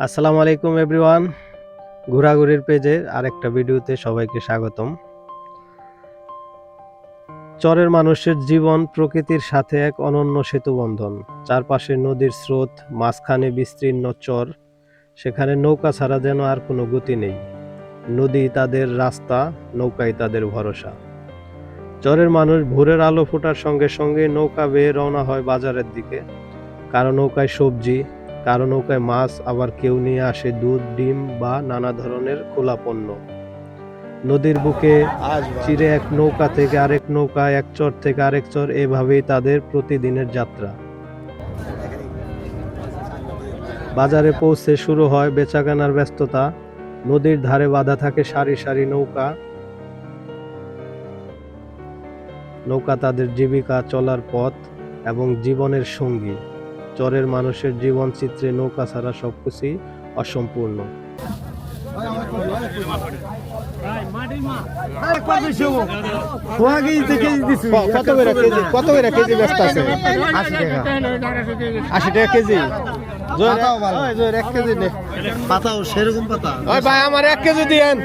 আসসালামু আলাইকুম এভরিওয়ান। ঘোরাঘুরির পেজে আরেকটা ভিডিওতে সবাইকে স্বাগতম। চরের মানুষের জীবন প্রকৃতির সাথে এক অনন্য সেতুবন্ধন। চারপাশে নদীর স্রোত, মাঝখানে বিস্তীর্ণ চর, সেখানে নৌকা ছাড়া যেন আর কোনো গতি নেই। নদী তাদের রাস্তা, নৌকাই তাদের ভরসা। চরের মানুষ ভোরের আলো ফোটার সঙ্গে সঙ্গে নৌকা বেয়ে রওনা হয় বাজারের দিকে। কারণ নৌকায় সবজি কারও নৌকায় মাছ আবার কেউ নিয়ে আসে দুধ, ডিম বা নানা ধরনের খোলা পণ্য। নদীর বুকে চিরে এক নৌকা থেকে আরেক নৌকা এক চর থেকে আরেক চর, এভাবেই তাদের প্রতিদিনের যাত্রা। বাজারে পৌঁছে শুরু হয় বেচাকেনার ব্যস্ততা। নদীর ধারে বাঁধা থাকে সারি সারি নৌকা। নৌকা তাদের জীবিকা চলার পথ এবং জীবনের সঙ্গী। চরের মানুষের জীবন চিত্রে নৌকা ছাড়া সবকিছুই অসম্পূর্ণ। কত করে কেজি? কত করে কেজি ব্যস্ত আছে? আশি টাকা কেজি। এক কেজি পাতাও সেরকম পাতা। ভাই আমার এক কেজি দিয়েন।